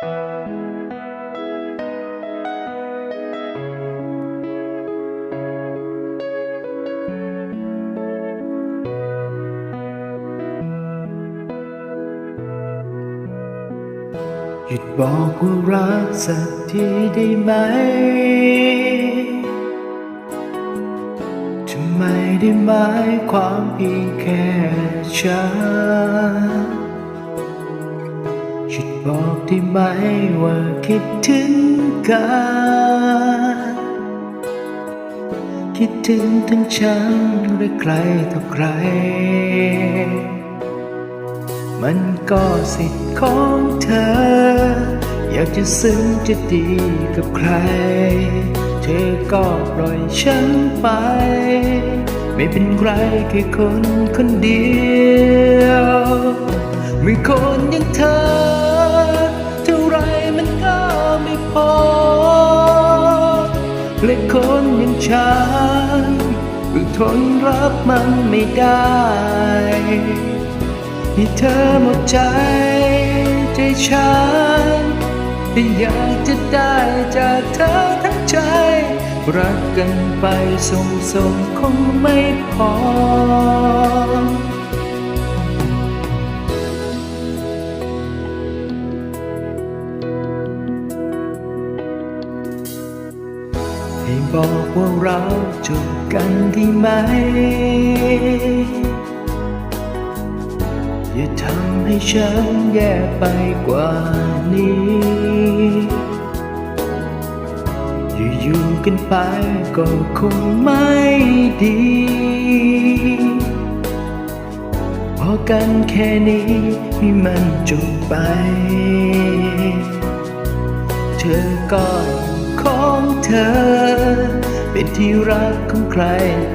หยุดบอกว่ารักสักทีได้ไหมจะไม่ได้หมายความเพียงแค่ฉัน บอกได้ไหมว่าคิดถึงกัน คิดถึงทั้งฉันและใครต่อใคร มันก็สิทธิ์ของเธอ อยากจะซึ้งจะดีกับใคร เธอก็ปล่อยฉันไป ไม่เป็นไรแค่คนคนเดียว ไม่ค และคนอย่างฉันก็ทนรับมันไม่ได้ให้เธอหมดใจใจฉันที่อยากจะได้จากเธอทั้งใจ รักกันไปส่งส่งคงไม่พอ บอกว่าเราจบกันดีไหม อย่าทำให้ฉันแย่ไปกว่านี้ อยู่ๆกันไปก็คงไม่ดี พอกันแค่นี้ให้มันจบไป เธอก็ของเธอ เป็นที่รักของใคร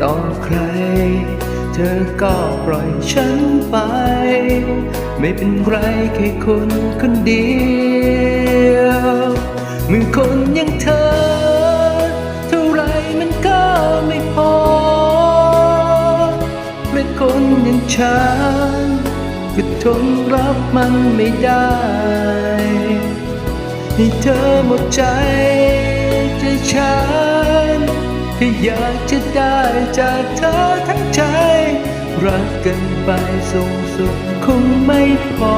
ต่อใคร เธอก็ปล่อยฉันไป ไม่เป็นไรแค่คนคนเดียวมือคนอย่างเธอ เท่าไรมันก็ไม่พอ และคนอย่างฉันก็ทนรับมันไม่ได้ ให้เธอหมดใจ อยากจะได้จากเธอทั้งใจ รักกันไปส่งสุขคงไม่พอ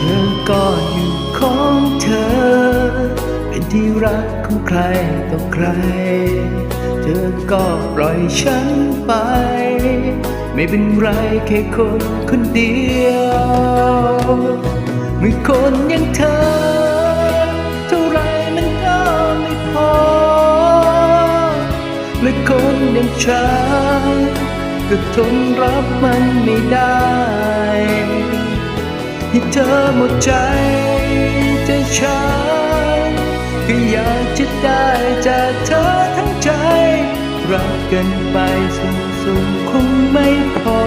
เธอก็อยู่ของเธอ เป็นที่รักของใครต่อใคร เธอก็ปล่อยฉันไป ไม่เป็นไรแค่คนคนเดียวไม่คนอย่างเธอเท่าไรมันก็ไม่พอและคนอย่างฉันก็ทนรับมันไม่ได้ ให้เธอหมดใจใจฉันก็อยากจะได้จากเธอทั้งใจ รักกันไปสูงสูงคงไม่พอ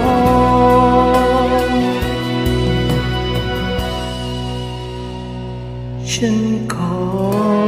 ฉันขอ